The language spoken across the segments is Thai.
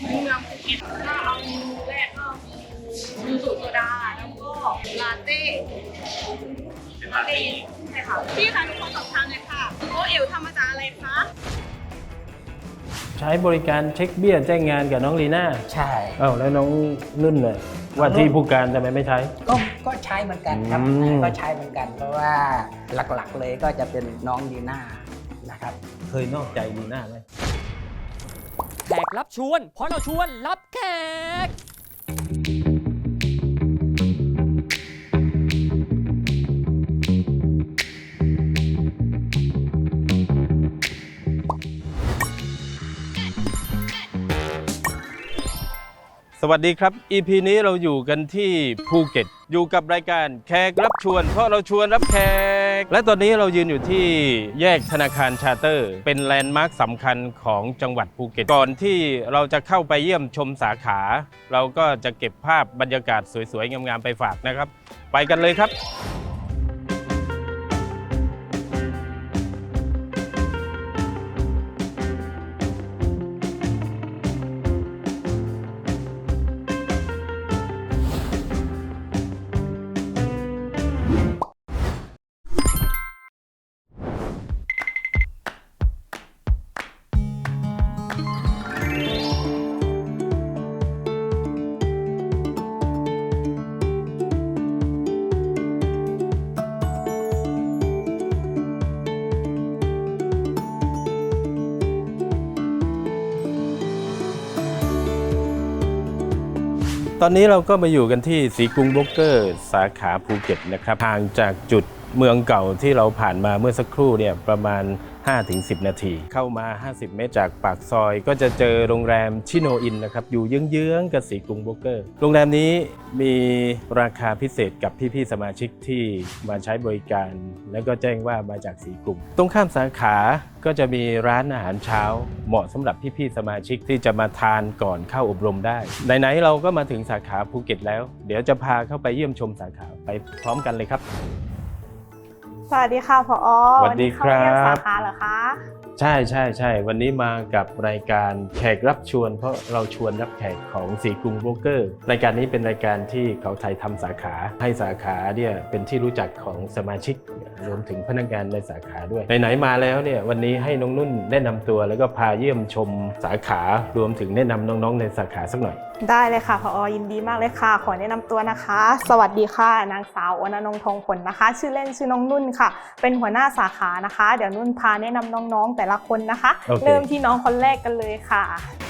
เมืองภูเก็ตก็เอาเมนูแรกก็มียูสุโซดาแล้วก็ลาเต้ลาเต้ใช่ค่ะพี่คะทุกคนสอบทางเลยค่ะโอเอลทำมาจากอะไรคะใช้บริการเช็คเบี้ยแจ้งงานกับน้องลีน่าใช่อ้าวแล้วน้องนุ่นน่ะว่าที่ผู้การทำไมไม่ใช้ ก็ก็ใช้เหมือนกันครับอืม ก็ใช้เหมือนกัน เพราะว่าหลักๆเลยก็จะเป็นน้องดีน่านะครับ เคยนอกใจลีน่าไหม รับชวน เพราะเราชวนรับแขก สวัสดีครับ EP นี้เราอยู่กันที่ภูเก็ต อยู่กับรายการแขกรับชวน เพราะเราชวนรับแขก และตอนนี้เรายืนอยู่ที่แยกธนาคารชาเตอร์ เป็นแลนด์มาร์คสำคัญของจังหวัดภูเก็ต ก่อนที่เราจะเข้าไปเยี่ยมชมสาขา เราก็จะเก็บภาพบรรยากาศสวยๆ งามๆ ไปฝากนะครับ ไปกันเลยครับ ตอนนี้เราก็มาอยู่กันที่สีกรุงโบรกเกอร์ สาขาภูเก็ตนะครับห่างจากจุดเมืองเก่าที่เราผ่านมาเมื่อสักครู่เนี่ยประมาณ 5-10 นาที เข้ามา 50 เมตรจากปากซอย ก็จะเจอโรงแรมชิโนอินนะครับ อยู่เยื้องๆกับสีกรุงโบเกอร์ โรงแรมนี้มีราคาพิเศษกับพี่ๆสมาชิกที่มาใช้บริการ แล้วก็แจ้งว่ามาจากสีกรุง ตรงข้ามสาขาก็จะมีร้านอาหารเช้า เหมาะสำหรับพี่ๆสมาชิกที่จะมาทานก่อนเข้าอบรมได้ไหนๆเราก็มาถึงสาขาภูเก็ตแล้ว เดี๋ยวจะพาเข้าไปเยี่ยมชมสาขาไปพร้อมกันเลยครับ สวัสดีค่ะพอสวัสดีครับวันนี้เข้ามาเยี่ยมสาขาเหรอคะใช่ใช่ใช่วันนี้มากับรายการแขกรับชวน เพราะเราชวนรับแขกของสีกรุงโบรกเกอร์ รายการนี้เป็นรายการที่เขาไทยทำสาขาให้สาขาเนี่ยเป็นที่รู้จักของสมาชิก รวมถึงพนักงานในสาขาด้วยไหนๆมาแล้วเนี่ยวันนี้ให้น้องนุ่นแนะนำตัวแล้วก็พาเยี่ยมชมสาขารวมถึงแนะนำน้องๆในสาขาสักหน่อย ได้เลยค่ะพอยินดีมากเลยค่ะ ขอแนะนำตัวนะคะ สวัสดีค่ะ นางสาวอนนงทองผลนะคะ ชื่อเล่นชื่อน้องนุ่นค่ะ เป็นหัวหน้าสาขานะคะ เดี๋ยวนุ่นพาแนะนำน้องๆแต่ละคนนะคะโอเคเริ่มที่น้องคนแรกกันเลยค่ะ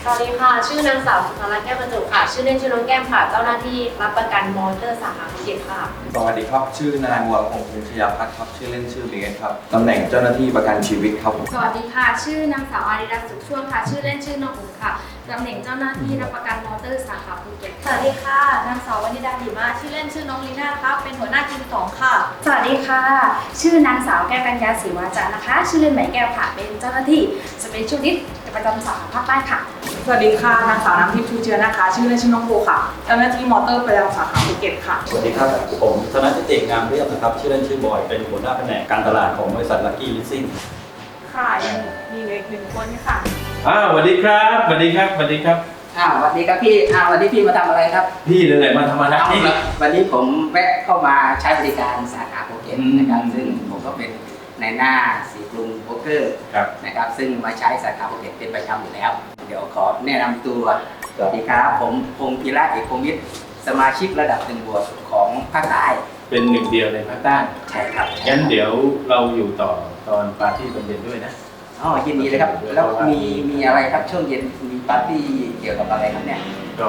สวัสดีค่ะ ชื่อนางสาวสุภารัตน์แก้วบรรจุค่ะ ชื่อเล่นชื่อน้องแก้มค่ะ เจ้าหน้าที่รับประกันมอเตอร์สาขาภูเก็ตค่ะ สวัสดีครับ ชื่อนายวัวพงศ์พิชยาพัฒน์ครับชื่อเล่นชื่อเบสครับตำแหน่งเจ้าหน้าที่ประกันชีวิตครับผมสวัสดีค่ะ ชื่อนางสาวอาริรัตน์สุขช่วงค่ะ ชื่อเล่นชื่อน้องอุ๋มค่ะตำแหน่งเจ้าหน้าที่รับประกันมอเตอร์สาขาภูเก็ตสวัสดีค่ะ นางสาววนิดาดีมาชื่อเล่นชื่อน้องลีน่าครับเป็นหัวหน้าทีมสองค่ะ สวัสดีค่ะ ชื่อนางสาวแก้วกัญญาศรีวาจานะคะ ชื่อเล่นไหมแก้วค่ะ เป็นเจ้าหน้าที่สเปเชียลิสต์ประจำสาขาภาคใต้ค่ะ สวัสดีค่ะนางสาวน้ำทิพย์ชูเจือนะคะ ชื่อเล่นชื่อน้องโบค่ะเจ้าหน้าที่มอเตอร์ประจำสาขาภูเก็ตค่ะ สวัสดีครับ ผมธนจิติงามเรียบนะครับ ชื่อเล่นชื่อบอย เป็นหัวหน้าแผนกการตลาดของบริษัทลักกี้ลิสซิ่งค่ะยังมีเหลืออีกหนึ่งคนค่ะอ้าวสวัสดีครับสวัสดีครับสวัสดีครับอ้าวสวัสดีครับพี่อ้าววันนี้พี่มาทำอะไรครับ พี่เลยมาทำอะไรเอานี่ละวันนี้ผมแวะเข้ามาใช้บริการสาขาภูเก็ตอืมนะครับ ซึ่งผมก็เป็นในหน้าสีกรุงโบรกเกอร์ครับนะครับ ซึ่งมาใช้สาขาภูเก็ตเป็นประจำอยู่แล้วเดี๋ยวขอแนะนำตัวสวัสดีครับผมพงศ์พีระเอกพงศ์มิตรสมาชิกระดับหนึ่งบวกของภาคใต้เป็นหนึ่งเดียวในภาคใต้ใช่ครับงั้นเดี๋ยวเราอยู่ต่อตอนปาร์ตี้ตอนเย็นด้วยนะ อ๋อยินดีเลยครับ แล้วมีมีอะไรครับช่วงเย็นมีปาร์ตี้เกี่ยวกับอะไรครับเนี่ยก็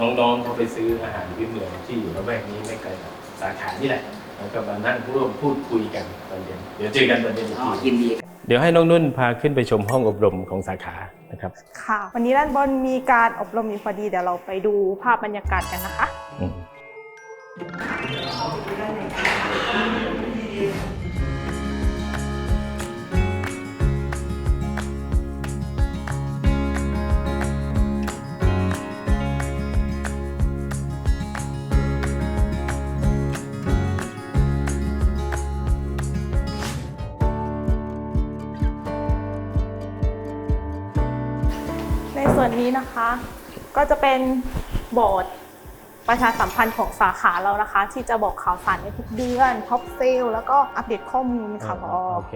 น้องๆเขาไปซื้ออาหารพื้นเมืองที่อยู่ระแวกนี้ไม่ไกลจากสาขานี่แหละแล้วก็มานั่งร่วมพูดคุยกันตอนเย็นเดี๋ยวเจอกันตอนเย็นอีกอ๋อที ยินดีครับ เดี๋ยวให้น้องนุ่นพาขึ้นไปชมห้องอบรมของสาขานะครับ ค่ะ วันนี้ด้านบนมีการอบรมอยู่พอดีเดี๋ยวเราไปดูภาพบรรยากาศกันนะคะ อืมใน นนี้นะคะ ก็จะเป็นบอร์ดประชาสัมพันธ์ของสาขาเรานะคะ ที่จะบอกข่าวสารในทุกเดือนท็อปเซลแล้วก็อัปเดตข้อมูลค่ะพอโอเค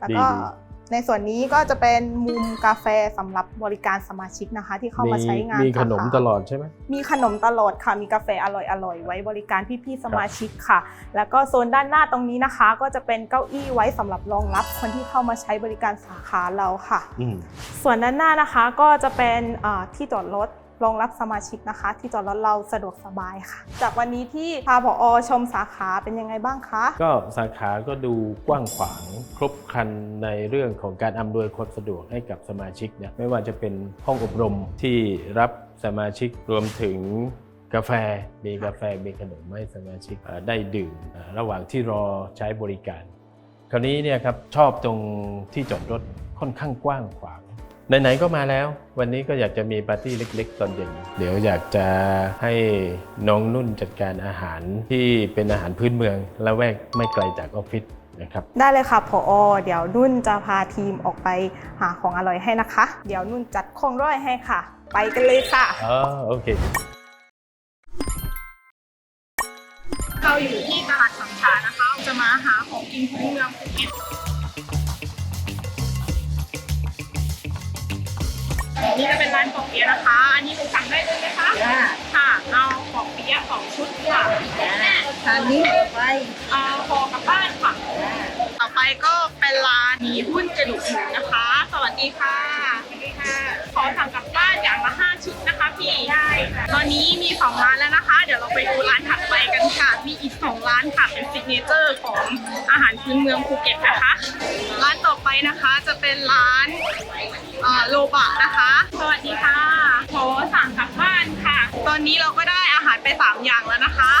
แล้วก็ดี ในส่วนนี้ก็จะเป็นมุมกาแฟสำหรับบริการสมาชิกนะคะ ที่เข้ามาใช้งานมีขนมสาขาตลอดใช่ไหมมีขนมตลอดค่ะ มีกาแฟอร่อยๆไว้บริการพี่ๆสมาชิกค่ะ แล้วก็โซนด้านหน้าตรงนี้นะคะ ก็จะเป็นเก้าอี้ไว้สำหรับรองรับคนที่เข้ามาใช้บริการสาขาเราค่ะอืมส่วนด้านหน้านะคะก็จะเป็นเอ่อที่จอดรถ รองรับสมาชิกนะคะ ที่จอดรถเราสะดวกสบายค่ะ จากวันนี้ที่พาผอชมสาขาเป็นยังไงบ้างคะ ก็สาขาก็ดูกว้างขวางครบครันในเรื่องของการอำนวยความสะดวกให้กับสมาชิกเนี่ยไม่ว่าจะเป็นห้องอบรมที่รับสมาชิกรวมถึงกาแฟมีกาแฟมีขนมให้สมาชิกได้ดื่มระหว่างที่รอใช้บริการ คราวนี้เนี่ยครับชอบตรงที่จอดรถค่อนข้างกว้างขวาง ไหนๆก็มาแล้ว วันนี้ก็อยากจะมีปาร์ตี้เล็กๆ ตอนเย็น เดี๋ยวอยากจะให้น้องนุ่นจัดการอาหารที่เป็นอาหารพื้นเมืองและแวกไม่ไกลจากออฟฟิศนะครับ ได้เลยค่ะผอเดี๋ยวนุ่นจะพาทีมออกไปหาของอร่อยให้นะคะ เดี๋ยวนุ่นจัดของร่อยให้ค่ะ ไปกันเลยค่ะ อ๋อโอเค เราอยู่ที่ตลาดสัมชานะคะ จะมาหาของกินพื้นเมืองภูเก็ต นี่จะเป็นร้านปอกเปี๊ยะนะคะ อันนี้หนูสั่งได้เลยไหมคะค่ะ เอาปอกเปี๊ยะสองชุดค่ะทานนี้ไปเอาพอกลับบ้านค่ะ ต่อไปก็เป็นร้านหมีหุ้นกระดูกหมูนะคะ สวัสดีค่ะ สวัสดีค่ะ ขอสั่งกลับบ้านอย่างละห้าชุดนะคะพี่ ได้ตอนนี้มีสองร้านแล้วนะคะ เดี๋ยวเราไปดูร้านถัดไปกันค่ะ มีอีกสองร้านค่ะ เป็นซิกเนเจอร์ของอาหารพื้นเมืองภูเก็ตนะคะ ร้านต่อไปนะคะจะเป็นร้านเอ่อ โลบะนะคะ สวัสดีค่ะขอสั่งกลับบ้านค่ะ ตอนนี้เราก็ได้อาหารไปสามอย่างแล้วนะคะ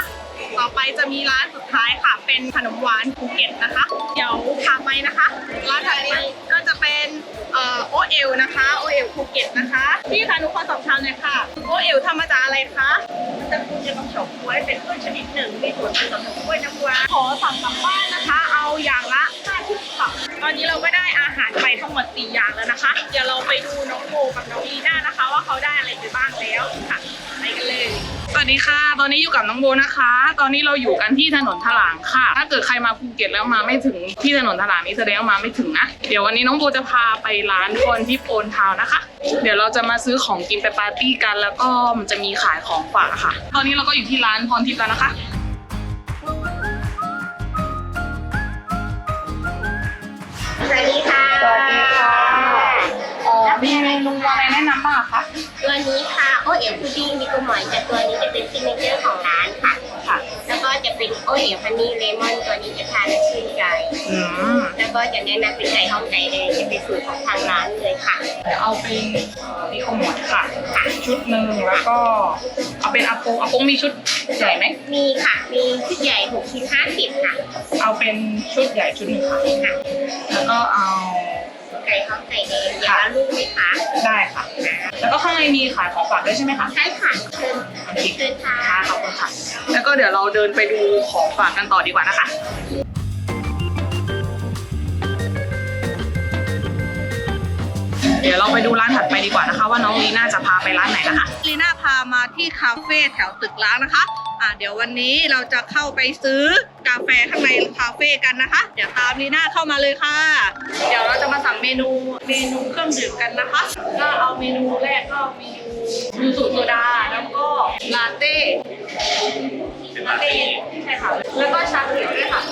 ต่อไปจะมีร้านสุดท้ายค่ะ เป็นขนมหวานภูเก็ตนะคะ เดี๋ยวพาไปนะคะ ร้านถัดไปก็จะเป็นเอ่อโอเอลนะคะโอเอลภูเก็ตนะคะพี่คะหนูขอสอบถามหน่อยค่ะโอเอลทำมาจากอะไรคะมันจะคุณจะต้องฉกกล้วยเป็นพืชชนิดหนึ่งมีส่วนผสมของกล้วยน้ำว้าขอสั่งกลับบ้านนะคะ เอาอย่างละ5ชุด ค่ะ ตอนนี้เราก็ได้อาหารไปทั้งหมด4อย่างแล้วนะคะ เดี๋ยวเราไปดูน้องโบกับน้องลีน่านะคะ ว่าเขาได้อะไรไปบ้างแล้วค่ะ ไปกันเลย สวัสดีค่ะ ตอนนี้อยู่กับน้องโบนะคะ ตอนนี้เราอยู่กันที่ถนนถลางค่ะ ถ้าเกิดใครมาภูเก็ตแล้วมาไม่ถึงที่ถนนถลางนี้แสดงว่ามาไม่ถึงนะ เดี๋ยววันนี้น้องโบจะพาไปร้านคนที่โพนทาวน์นะคะ เดี๋ยวเราจะมาซื้อของกินไปปาร์ตี้กัน แล้วก็มันจะมีขายของฝากค่ะ ตอนนี้เราก็อยู่ที่ร้านพรทิพย์แล้วนะคะ วัสดีค่ะ สวัสดีค่ะอ๋อมีเมนูอะไรแนะนำบ้างคะ ตัวนี้ค่ะโอเอ๋วพุดดิ้งมีกุหมอยแต่ตัวนี้จะเป็นซิกเนเจอร์ของร้านค่ะ ค่ะ แล้วก็จะเป็นโอเอ๋วฮันนี่เลมอนตัวนี้จะทานแล้วชื่นใจ อืม แล้วก็จะแนะนำเป็นไก่ห้องไก่แดงจะเป็นสูตรของทางร้านเลยค่ะ เดี๋ยวเอาเป็นมีขมวดค่ะ ชุดหนึ่งแล้วก็ เอาเป็นอาโปงอาโปงมีชุด ใหญ่ไหมมีค่ะ มีชุดใหญ่6ชิ้น50ค่ะ เอาเป็นชุดใหญ่ชุดหนึ่งค่ะค่ะ แล้วก็เอาไก่ห้องไก่แดงอย่างละลูกไหมคะได้ค่ะ แล้วก็ข้างในมีขายของฝากด้วยใช่ไหมคะใช่ค่ะเชิญเชิญค่ะค่ะขอบคุณค่ะ แล้วก็เดี๋ยวเราเดินไปดูของฝากกันต่อดีกว่านะคะเดี๋ยวเราไปดูร้านถัดไปดีกว่านะคะ ว่าน้องลีน่าจะพาไปร้านไหนนะคะลีน่าพามาที่คาเฟ่แถวตึกล้างนะคะอ่าเดี๋ยววันนี้เราจะเข้าไปซื้อกาแฟข้างในคาเฟ่กันนะคะ เดี๋ยวตามลีน่าเข้ามาเลยค่ะ เดี๋ยวเราจะมาสั่งเมนูเมนูเครื่องดื่มกันนะคะ ก็เอาเมนูแรกก็มียูสุโซดาแล้วก็ลาเต้ลาเต้ใช่ค่ะแล้วก็ชาเขียวด้วยค่ะ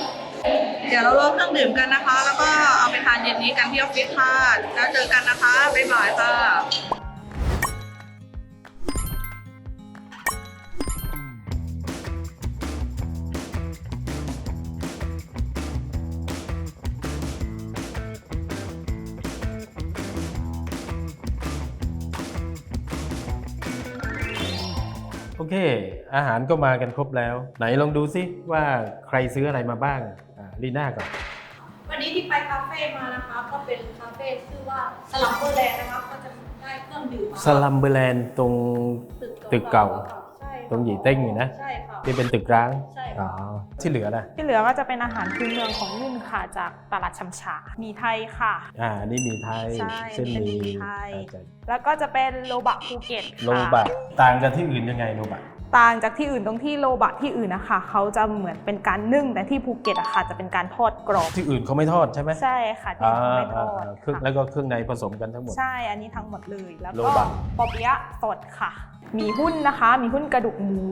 เดี๋ยวเราลองเครื่องดื่มกันนะคะ แล้วก็เอาไปทานเย็นนี้กันที่ออฟฟิศค่ะแล้วเจอกันนะคะบ๊ายบายค่ะ เคอาหารก็มากันครบแล้ว ไหนลองดูซิว่าใครซื้ออะไรมาบ้างอ่าลีน่าก่อน วันนี้ที่ไปคาเฟ่มานะคะ ก็เป็นคาเฟ่ชื่อว่าสลับเบอร์แลนด์นะคะก็จะได้เครื่องดื่มมาสลัมเบอร์แลนด์ตรง ตึกเก่าใช่ค่ะตรงหยีเต้งอยู่นะ ใช่ค่ะ ที่เป็นตึกร้างใช่ อ๋อที่เหลือนะที่เหลือก็จะเป็นอาหารพื้นเมืองของนุ่นค่ะจากตลาดชำฉามีไทยค่ะ อ่าอันนี่มีไทยใช่เส้นหมีเป็นหมี่ไทยอ่าใช่แล้วก็จะเป็นโลบะภูเก็ตค่ะ โลบะต่างกับที่อื่นยังไงโลบะ ต่างจากที่อื่นตรงที่โลบะที่อื่นนะคะเขาจะเหมือนเป็นการนึ่งแต่ที่ภูเก็ตอะค่ะจะเป็นการทอดกรอบที่อื่นเขาไม่ทอดใช่ไหมใช่ค่ะที่อ่าเขาไม่ทอ่าอดอ่าเครื่องค่ะแล้วก็เครื่องในผสมกันทั้งหมด ใช่อันนี้ทั้งหมดเลยแล้วโลก็บะปอเปี๊ยะสดค่ะ มีหุ้นนะคะ มีหุ้นกระดูกหมู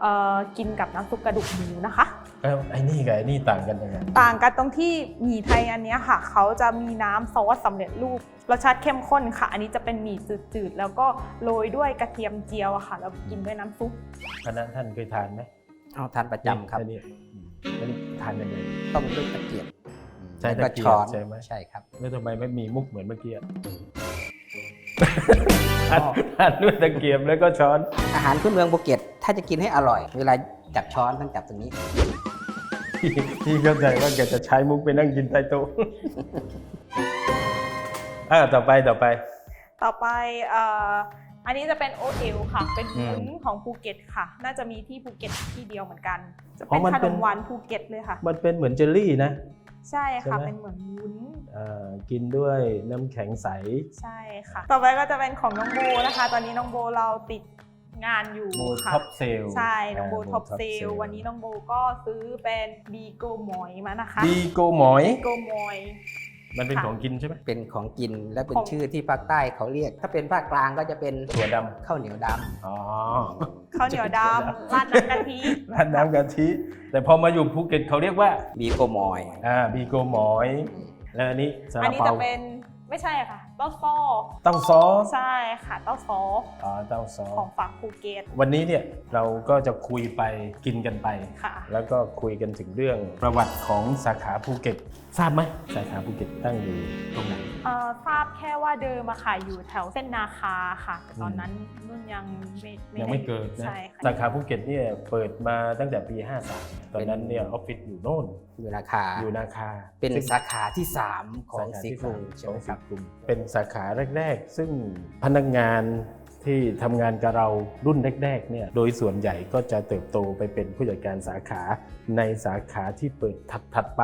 เอ่อกินกับน้ำซุปกระดูกหมูนะคะ แล้วไอ้นี่กับไอ้นี่ต่างกันยังไงต่างกันตรงที่หมี่ไทยอันเนี้ยค่ะ เขาจะมีน้ำซอสสำเร็จรูปรสชาติเข้มข้นค่ะ อันนี้จะเป็นหมี่จืดๆ แล้วก็โรยด้วยกระเทียมเจียวอะค่ะ แล้วกินด้วยน้ำซุป คณะท่านเคยทานไหมเอาทานประจำครับ อันนี้อืมอันนี้ทานยังไง ต้มด้วยตะเกียบใช้แล้วก็ตะเกียบช้อนใช่ไหม ใช่ครับ แล้วทำไมไม่มีมุกเหมือนเมื่อกี้อะทานทานด้วยตะเกียบแล้วก็ช้อน อาหารพื้นเมืองภูเก็ตถ้าจะกินให้อร่อย เวลาจับช้อนต้องจับตรงนี้ พี่พี่เข้าใจว่าแกจะใช้มุกไปนั่งกินใต้โต๊ะอ่าต่อไปต่อไป ต่อไปเอ่ออันนี้จะเป็นโอเอลค่ะ เป็นอืมวุ้นของภูเก็ตค่ะ น่าจะมีที่ภูเก็ตที่เดียวเหมือนกัน จะอ๋เป็อนมันขเป็นนมหวานภูเก็ตเลยค่ะ มันเป็นเหมือนเจลลี่นะ ใช่ค่ะ ใช่ไหม เป็นเหมือนวุ้นอ่ากินด้วยน้ำแข็งใส ใช่ค่ะ ต่อไปก็จะเป็นของน้องโบนะคะ ตอนนี้น้องโบเราติด งานอยู่โบค่ะท็อปเซลใช่ น้องโบาท็อป Top เซล Sale วันนี้น้องโบก็ซื้อเป็นบีโกหมอยมานะคะดีโกหมอย บีโกหมอย มันเป็นค่ะ ของกินใช่ไหมเป็นของกินและเป็นของ ชื่อที่ภาคใต้เขาเรียก ถ้าเป็นภาคกลางก็จะเป็นถั่วดข้าวเหนียวดอ๋อข้าวเหนียวดำราดน้ำกะทิ ร้านน้ำกะทิ แต่พอมาอยู่ภูเก็ตเขาเรียกว่าำบีโกมอย อ่าบีโกหมอย แล้วอันนี้ซาอันลานี้เปาจะเป็นไม่ใช่ค่ะ เต้าซ้อเต้าซอสใช่ค่ะเต้าซ้ออ๋อเต้าซอของสฝั่งภูเก็ตวันนี้เนี่ยเราก็จะคุยไปกินกันไป ค่ะ แล้วก็คุยกันถึงเรื่องประวัติของสาขาภูเก็ตทราบไหมสาขาภูเก็ตตั้งอยู่ตรงไหนเอ่อทราบแค่ว่าเดิมอะค่ะอยู่แถวเส้นนาคาค่ะแต่ตอนอืมนั้นนุ่นยังไม่ยังไม่เกิดนะใช่ค่ะ สาขาภูเก็ตเนี่ยเปิดมาตั้งแต่ปี 53 ตอนนั้นเนี่ยออฟฟิศอยู่โน่นอยู่ราคาอยู่นาคาเป็นซึ่งสาขาที่ 3 ของสาขาสีที่กรุงสามใช่ขอไหมงคสีรับ กรุงเป็นสาขาแรก ๆ ซึ่งพนักงานที่ทำงานกับเรารุ่นแรกๆเนี่ยโดยส่วนใหญ่ก็จะเติบโตไปเป็นผู้จัดการสาขาในสาขาที่เปิดถัดๆไป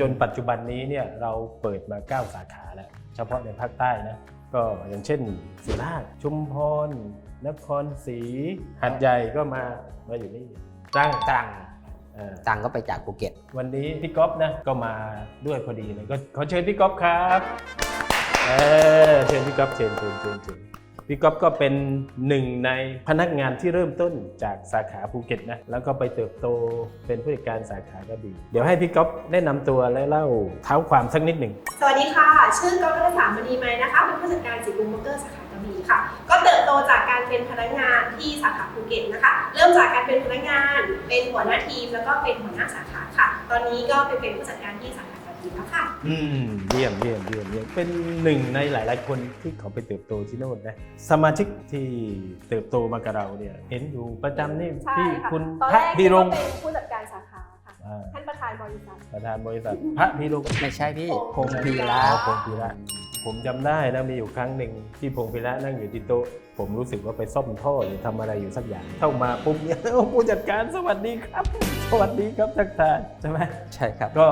จนปัจจุบันนี้เนี่ยเราเปิดมา 9 สาขาแล้ว เฉพาะในภาคใต้นะก็อย่างเช่นสุราษฎร์ชุมพรนครศรีหัดใหญ่ก็มามาอยู่นี่ตรังตรังอ่าตรังก็ไปจากภูเก็ต วันนี้พี่ก๊อฟนะก็มาด้วยพอดีเลยก็ขอเชิญพี่ก๊อฟครับ เออเชิญพี่ก๊อฟเชิญเชิญเชิญเชิญพี่ก๊อฟก็เป็นหนึ่งในพนักงานที่เริ่มต้นจากสาขาภูเก็ตนะแล้วก็ไปเติบโตเป็นผู้จัดการสาขากระบี่เดี๋ยวให้พี่ก๊อฟแนะนำตัวและเล่าเท้าความสักนิดหนึ่ง สวัสดีค่ะ ชื่อกอล์ฟรัตสามณีไมนะคะ เป็นผู้จัดการสีกรุงโบรกเกอร์สาขากระบี่ค่ะ ก็เติบโตจากการเป็นพนักงานที่สาขาภูเก็ตนะคะ เริ่มจากการเป็นพนักงาน เป็นหัวหน้าทีม แล้วก็เป็นหัวหน้าสาขาค่ะ ตอนนี้ก็ไปเป็นผู้จัดการที่สาขา กระบี่แล้วค่ะ อืมเยี่ยมเยี่ยมเยี่ยมเยี่ยมเป็นหนึ่งในหลาย ๆ คนที่เขาไปเติบโตที่โน่นนะสมาชิกที่เติบโตมากับเราเนี่ยเห็นอยู่ประจำนี่ใช่พี่ค่ะคุณตอนพแรระกพีคิดรว่างเป็นผู้จัดการสาขาค่ะ อ่าท่านประธานบริษัท ประธานบริษัทพระพีรงค์ไม่ใช่พี่พพงงศ์พีพีระระพงพีระ ผมจำได้นะมีอยู่ครั้งหนึ่งที่พงพีระนั่งอยู่ที่โต๊ะผมรู้สึกว่าไปซ่อมท่อหรือทำอะไรอยู่สักอย่าง เข้ามาปุ๊บเนี่ยโอ้ผู้จัดการสวัสดีครับ สวัสดีครับทักทายใช่ไหมใช่ครับ ก็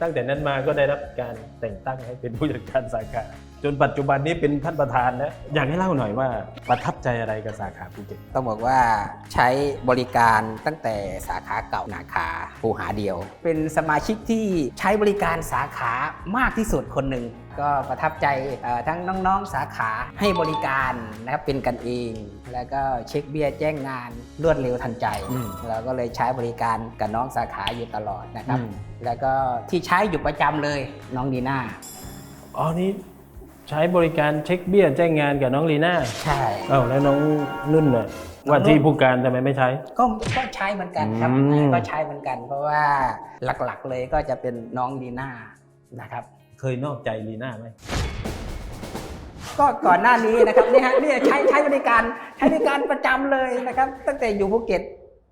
ตั้งแต่นั้นมาก็ได้รับการแต่งตั้งให้เป็นผู้จัดการสาขา จนปัจจุบันนี้เป็นท่านประธานนะอยากให้เล่าหน่อยว่าประทับใจอะไรกับสาขาภูเก็ตต้องบอกว่าใช้บริการตั้งแต่สาขาเก่านาคาปูหาเดียว เป็นสมาชิกที่ใช้บริการสาขามากที่สุดคนหนึ่งก็ประทับใจเอ่อทั้งน้องๆสาขาให้บริการนะครับเป็นกันเอง แล้วก็เช็คเบี้ยแจ้งงานรวดเร็วทันใจอืมเราก็เลยใช้บริการกับน้องสาขาอยู่ตลอดนะครับอืมแล้วก็ที่ใช้อยู่ประจำเลยน้องดีน่าอ๋อนี่ ใช้บริการเช็คเบี้ยแจ้งงานกับน้องลีน่าใช่ เอ้าแล้วน้องนุ่นน่ะว่าที่ผู้การทำไมไม่ใช้ ก็ก็ใช้เหมือนกันครับอืมก็ใช้เหมือนกัน เพราะว่าหลักๆเลยก็จะเป็นน้องดีน่านะครับ เคยนอกใจลีน่าไหม ก็ก่อนหน้านี้นะครับเนี่ยฮะเนี่ยใช้ใช้บริการใช้บริการประจำเลยนะครับ ตั้งแต่อยู่ภูเก็ต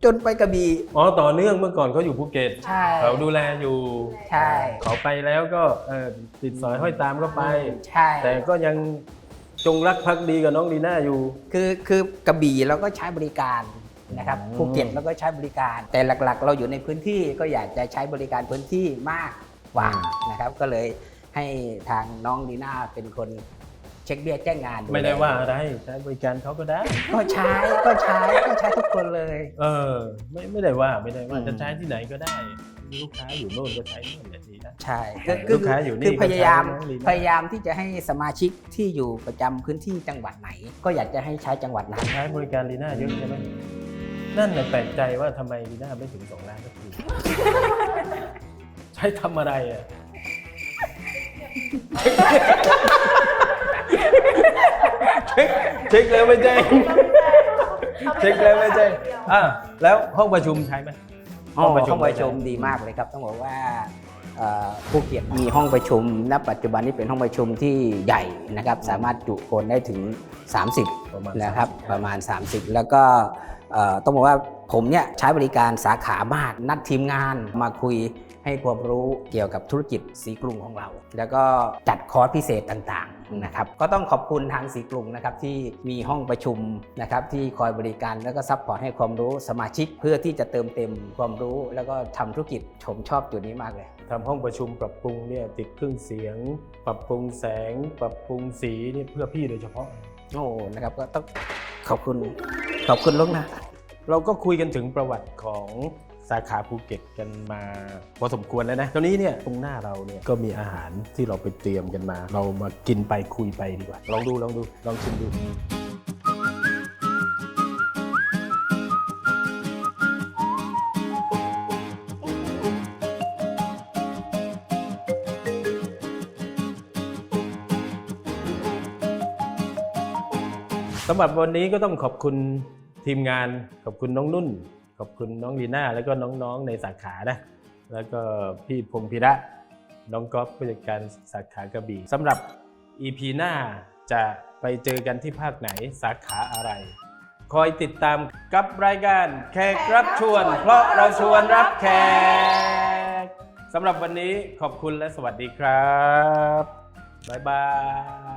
จนไปกระบี่ อ๋อต่อเนื่องเมื่อก่อนเขาอยู่ภูเก็ตใช่ เขาดูแลอยู่ใช่ เขาไปแล้วก็เออติดสอยห้อยตามก็ไป ใช่ แต่ก็ยังจงรักภักดีกับน้องลีน่าอยู่ คือคือกระบี่เราก็ใช้บริการนะครับอืม ภูเก็ตแล้วก็ใช้บริการ แต่หลักๆ เราอยู่ในพื้นที่ก็อยากจะใช้บริการพื้นที่มากกว่านะครับ ก็เลยให้ทางน้องลีน่าเป็นคน เช็คเบี้ยแจ้งงานไม่ได้ว่าอะไรใช้บริการเขาก็ได้ ก็ใช้ก็ใช้ก็ใช้ทุกคนเลย เออ ไม่ไม่ได้ว่าไม่ได้ว่าอืมจะใช้ที่ไหนก็ได้ ลูกค้าอยู่โน่นก็ใช้โน่นแหละดีนะใช่ก็ลูกค้าอยู่นี่คือพยายามก็ใช้น้องลีน่าพยายามที่จะให้สมาชิกที่อยู่ประจำพื้นที่จังหวัดไหน ก็อยากจะให้ใช้จังหวัดนั้นใช้บริการลีน่าเยอะใช่ไหมนั่นแหละแปลกใจว่าทำไมลีน่าไม่ถึงสองล้านสักทีใช้ทำอะไรอะ เช็คเช็คแล้วไม่แจ้งเช็คแล้วไม่แจ้งอะแล้วห้องประชุมใช้ไหมห้องประชุมประชุมดีมากเลยครับต้องบอกว่าเอ่อภูเก็ตมีห้องประชุมณปัจจุบันนี้เป็นห้องประชุมที่ใหญ่นะครับ สามารถจุคนได้ถึง 30ประมาณนะครับ30ประมาณ 30 แล้วก็เอ่อต้องบอกว่าผมเนี่ยใช้บริการสาขามากนัดทีมงานมาคุย ให้ความรู้เกี่ยวกับธุรกิจสีกรุงของเรา แล้วก็จัดคอร์สพิเศษต่างๆนะครับก็ต้องขอบคุณทางสีกรุงนะครับที่มีห้องประชุมนะครับที่คอยบริการแล้วก็ซัพพอร์ตให้ความรู้สมาชิก เพื่อที่จะเติมเต็มความรู้ แล้วก็ทำธุรกิจผมชอบจุดนี้มากเลยทำห้องประชุมปรับปรุงเนี่ยติดเครื่องเสียง ปรับปรุงแสง ปรับปรุงสีนี่เพื่อพี่โดยเฉพาะโอ้นะครับก็ต้องขอบคุณขอบคุณลุงนะเราก็คุยกันถึงประวัติของ สาขาภูเก็ตกันมาพอสมควรแล้วนะตอนนี้เนี่ยตรงหน้าเราเนี่ยก็มีอาหารที่เราไปเตรียมกันมา เรามากินไปคุยไปดีกว่า ลองดูลองดูลองชิมดูสำหรับวันนี้ก็ต้องขอบคุณทีมงานขอบคุณน้องนุ่น ขอบคุณน้องลีน่าแล้วก็น้องๆในสาขานะแล้วก็พี่พงพิระน้องก๊อฟผู้จัดการสาขากระบี่สำหรับ EP หน้าจะไปเจอกันที่ภาคไหนสาขาอะไร คอยติดตามกับรายการแขกรับชวน เพราะเราชวนรับแขกสำหรับวันนี้ขอบคุณและสวัสดีครับ บ๊ายบาย